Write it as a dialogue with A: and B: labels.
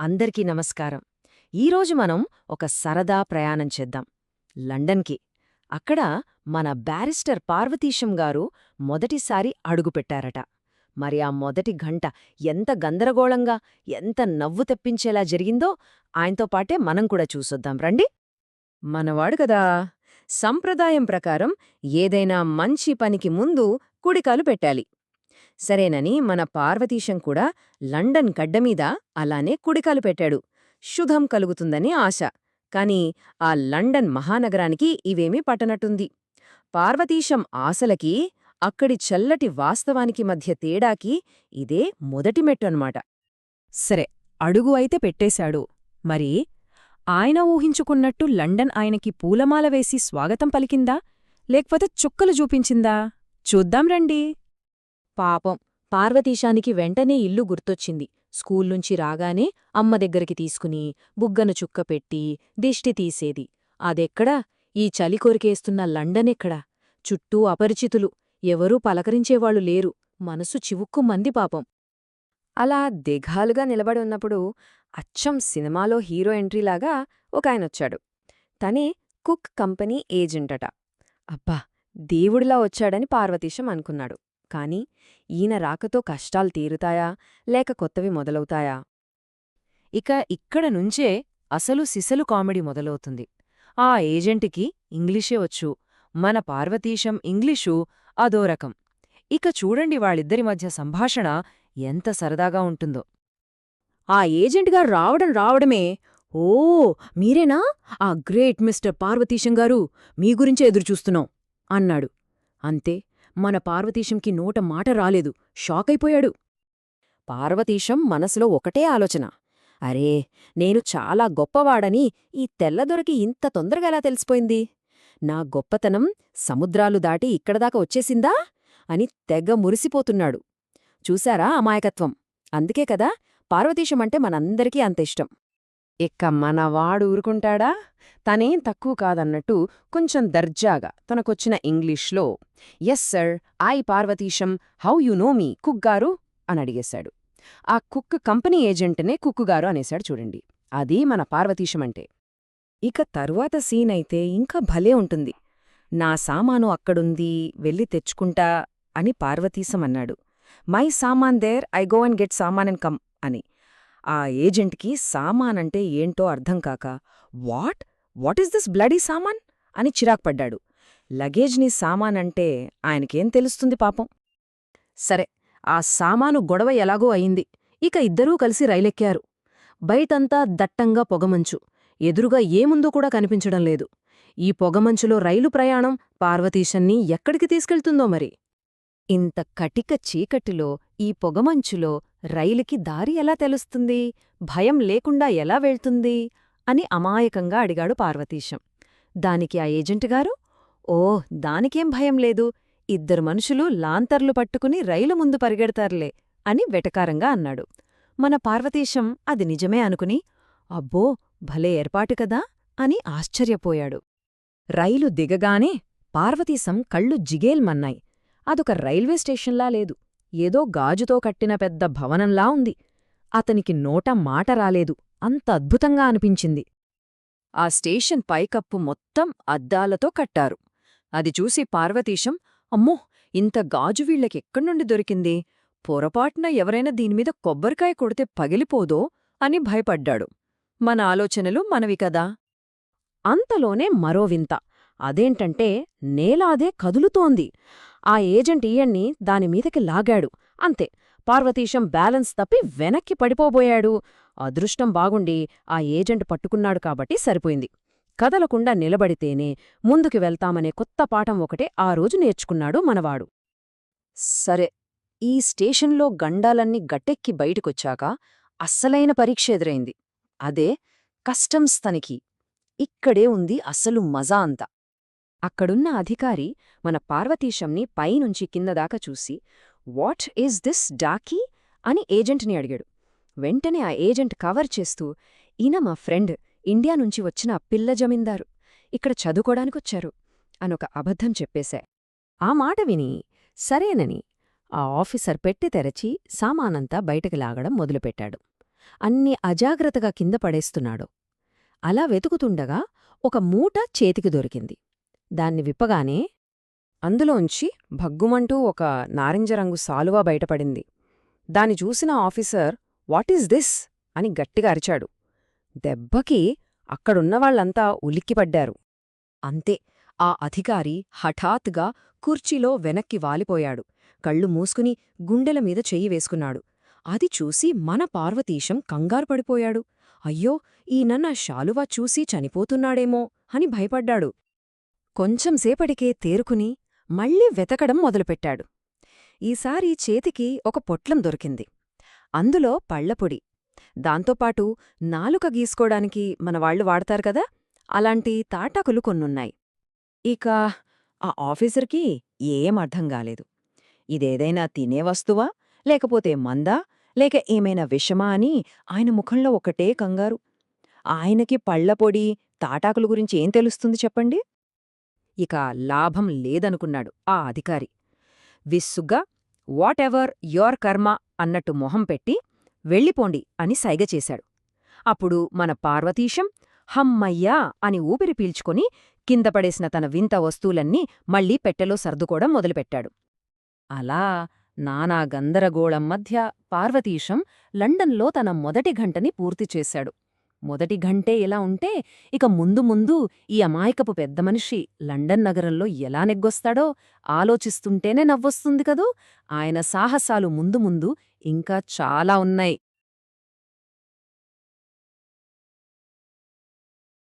A: అందరికీ నమస్కారం. ఈరోజు మనం ఒక సరదా ప్రయాణం చేద్దాం. లండన్కి. అక్కడ మన బ్యారిస్టర్ పార్వతీశం గారు మొదటిసారి అడుగుపెట్టారట మరి ఆ మొదటి గంట ఎంత గందరగోళంగా ఎంత నవ్వు తెప్పించేలా జరిగిందో ఆయనతో పాటే మనం కూడా చూసొద్దాం. రండి. మనవాడు కదా. సంప్రదాయం ప్రకారం ఏదైనా మంచి పనికి ముందు కుడికాలు పెట్టాలి. సరేనని మన పార్వతీశం కూడా లండన్ గడ్డమీద అలానే కుడికాలు పెట్టాడు. శుభం కలుగుతుందని ఆశ. కాని ఆ లండన్ మహానగరానికి ఇవేమీ పట్టనట్టుంది. పార్వతీశం ఆశలకి అక్కడి చల్లటి వాస్తవానికి మధ్య తేడాకి ఇదే మొదటి మెట్టు అన్నమాట
B: సరే అడుగు అయితే పెట్టేశాడు. మరి ఆయన ఊహించుకున్నట్టు లండన్ ఆయనకి పూలమాల వేసి స్వాగతం పలికిందా? లేకపోతే చుక్కలు చూపించిందా? చూద్దాం రండి.
A: పాపం. పార్వతీశానికి వెంటనే ఇల్లు గుర్తొచ్చింది. స్కూల్నుంచి రాగానే అమ్మ దగ్గరికి తీసుకుని బుగ్గను చుక్క పెట్టి దిష్టి తీసేది. అదెక్కడా? ఈ చలి కొరికేస్తున్న లండనెక్కడా? చుట్టూ అపరిచితులు. ఎవరూ పలకరించేవాళ్ళు లేరు. మనసు చివుక్కుమంది పాపం. అలా దిఘాలుగా నిలబడి ఉన్నప్పుడు అచ్చం సినిమాలో హీరో ఎంట్రీలాగా ఒకాయనొచ్చాడు. తనే కుక్ కంపెనీ ఏజెంటట. అబ్బా! దేవుడిలా వచ్చాడని పార్వతీశం అనుకున్నాడు. కాని ఈయన రాకతో కష్టాలు తీరుతాయా? లేక కొత్తవి మొదలవుతాయా? ఇక ఇక్కడ నుంచే అసలు సిసలు కామెడీ మొదలవుతుంది. ఆ ఏజెంటుకి ఇంగ్లీషే వచ్చు. మన పార్వతీశం ఇంగ్లీషు అదో రకం. ఇక చూడండి వాళ్ళిద్దరి మధ్య సంభాషణ ఎంత సరదాగా ఉంటుందో. ఆ ఏజెంట్గారు రావడం రావడమే ఓ మీరేనా? ఆ గ్రేట్ మిస్టర్ పార్వతీశం గారు మీ గురించే ఎదురుచూస్తున్నాం అన్నాడు. అంతే మన పార్వతీశంకి నోట మాట రాలేదు. షాకైపోయాడు. పార్వతీశం మనసులో ఒకటే ఆలోచన. అరే నేను చాలా గొప్పవాడని ఈ తెల్లదొరకి ఇంత తొందరగా ఎలా తెలిసిపోయింది? నా గొప్పతనం సముద్రాలు దాటి ఇక్కడదాకా వచ్చేసిందా? అని తెగ మురిసిపోతున్నాడు. చూశారా అమాయకత్వం? అందుకే కదా పార్వతీశమంటే మనందరికీ అంత ఇష్టం. ఇక్క మనవాడు ఊరుకుంటాడా? తనేం తక్కువ కాదన్నట్టు కొంచెం దర్జాగా తనకొచ్చిన ఇంగ్లీష్లో yes sir I Parvatisham how you know me కుక్గారు అని అడిగేశాడు. ఆ కుక్ కంపెనీ ఏజెంట్నే కుక్కుగారు అనేశాడు చూడండి. అది మన పార్వతీశమంటే ఇక తరువాత సీన్ అయితే ఇంకా భలే ఉంటుంది. నా సామాను అక్కడుంది వెళ్ళి తెచ్చుకుంటా అని పార్వతీశం అన్నాడు. My saman there I go and get saman and come అని. ఆ ఏజెంట్కి సామానంటే ఏంటో అర్థం కాక what? What is this bloody saman? అని చిరాక్పడ్డాడు లగేజ్ని సామానంటే ఆయనకేం తెలుస్తుంది పాపం? సరే ఆ సామాను గొడవ ఎలాగో అయింది. ఇక ఇద్దరూ కలిసి రైలెక్కారు. బయటంతా దట్టంగా పొగమంచు. ఎదురుగా ఏముందో కూడా కనిపించడం లేదు. ఈ పొగమంచులో రైలు ప్రయాణం పార్వతీశన్ని ఎక్కడికి తీసుకెళ్తుందో మరి? ఇంత కటిక చీకటిలో ఈ పొగమంచులో రైలుకి దారి ఎలా తెలుస్తుంది? భయం లేకుండా ఎలా వెళ్తుంది? అని అమాయకంగా అడిగాడు పార్వతీశం. దానికి ఆ ఏజెంటుగారు ఓ దానికేం భయం లేదు. ఇద్దరు మనుషులు లాంతర్లు పట్టుకుని రైలు ముందు పరిగెడతారులే అని వెటకారంగా అన్నాడు. మన పార్వతీశం అది నిజమే అనుకుని అబ్బో భలే ఏర్పాటు కదా అని ఆశ్చర్యపోయాడు. రైలు దిగగానే పార్వతీశం కళ్ళు జిగేల్మన్నాయి. అదొక రైల్వే స్టేషన్లా లేదు. ఏదో గాజుతో కట్టిన పెద్ద భవనంలా ఉంది. అతనికి నోట మాట రాలేదు. అంత అద్భుతంగా అనిపించింది. ఆ స్టేషన్ పైకప్పు మొత్తం అద్దాలతో కట్టారు. అది చూసి పార్వతీశం అమ్మో ఇంత గాజు వీళ్ళకెక్కడ్నుండి దొరికింది? పొరపాటున ఎవరైనా దీనిమీద కొబ్బరికాయ కొడితే పగిలిపోదో? అని భయపడ్డాడు. మన ఆలోచనలు మనవి కదా? అంతలోనే మరో వింత. అదేంటంటే నేలాదే కదులుతోంది. ఆ ఏజెంట్ ఈయన్ని దానిమీదకి లాగాడు. అంతే పార్వతీశం బ్యాలెన్స్ తప్పి వెనక్కి పడిపోబోయాడు. అదృష్టం బాగుండి ఆ ఏజెంట్ పట్టుకున్నాడు కాబట్టి సరిపోయింది. కదలకుండా నిలబడితేనే ముందుకు వెళ్తామనే కొత్త పాఠం ఒకటే ఆ రోజు నేర్చుకున్నాడు మనవాడు. సరే ఈ స్టేషన్లో గండాలన్నీ గట్టెక్కి బయటికొచ్చాక అస్సలైన పరీక్ష ఎదురైంది. అదే కస్టమ్స్ తనిఖీ. ఇక్కడే ఉంది అసలు మజా అంతా. అక్కడున్న అధికారి మన పార్వతీశంని పైనుంచి కిందదాకా చూసి వాట్ ఈజ్ దిస్ డాకీ? అని ఏజెంట్ని అడిగాడు. వెంటనే ఆ ఏజెంట్ కవర్ చేస్తూ ఈయన మా ఫ్రెండ్ ఇండియా నుంచి వచ్చిన పిల్ల జమీందారు. ఇక్కడ చదువుకోడానికొచ్చారు అనొక అబద్ధం చెప్పేశా ఆ మాట విని సరేనని ఆ ఆఫీసర్ పెట్టి తెరచి సామానంతా బయటకు లాగడం మొదలుపెట్టాడు. అన్ని అజాగ్రత్తగా కింద పడేస్తున్నాడో. అలా వెతుకుతుండగా ఒక మూట చేతికి దొరికింది. దాన్ని విప్పగానే
B: అందులోంచి భగ్గుమంటూ ఒక నారింజ రంగు సాలువా బయటపడింది. దాని చూసిన ఆఫీసర్ వాటీజ్ దిస్? అని గట్టిగా అరిచాడు. దెబ్బకి అక్కడున్నవాళ్ళంతా ఉలిక్కిపడ్డారు.
A: అంతే ఆ అధికారి హఠాత్తుగా కుర్చీలో వెనక్కి వాలిపోయాడు. కళ్ళు మూసుకుని గుండెల మీద చెయ్యి వేసుకున్నాడు. అది చూసి మన పార్వతీశం కంగారు పడిపోయాడు. అయ్యో ఈయన శాలువా చూసి చనిపోతున్నాడేమో అని భయపడ్డాడు. కొంచెంసేపటికే తేరుకుని మళ్ళీ వెతకడం మొదలుపెట్టాడు. ఈసారి చేతికి ఒక పొట్లం దొరికింది. అందులో పళ్ళపొడి దాంతోపాటు నాలుక గీసుకోడానికి మనవాళ్ళు వాడతారు కదా అలాంటి తాటాకులు కొన్నున్నాయి.
B: ఇక ఆ ఆఫీసర్కి ఏం అర్థం కాలేదు. ఇదేదైనా తినే వస్తువా లేకపోతే మందా లేక ఏమైనా విషమా అని ఆయన ముఖంలో ఒకటే కంగారు. ఆయనకి పళ్ళపొడి తాటాకుల గురించి ఏం తెలుస్తుంది చెప్పండి?
A: ఇక లాభం లేదనుకున్నాడు ఆ అధికారి. విస్సుగ్గా వాటెవర్ యోర్ కర్మ అన్నట్టు మొహం పెట్టి వెళ్ళిపోండి అని సైగ చేశాడు. అప్పుడు మన పార్వతీశం హమ్మయ్యా అని ఊపిరి పీల్చుకొని కింద పడేసిన తన వింత వస్తువులన్నీ మళ్ళీ పెట్టెలో సర్దుకోవడం మొదలుపెట్టాడు. అలా నానా గందరగోళం మధ్య పార్వతీశం లండన్లో తన మొదటి గంటని పూర్తి చేశాడు. మొదటి గంటే ఇలా ఉంటే ఇక ముందు ముందు ఈ అమాయకపు పెద్ద మనిషి లండన్ నగరంలో ఎలా నెగ్గొస్తాడో ఆలోచిస్తుంటేనే నవ్వొస్తుంది కదూ. ఆయన సాహసాలు ముందు ముందు ఇంకా చాలా ఉన్నాయి.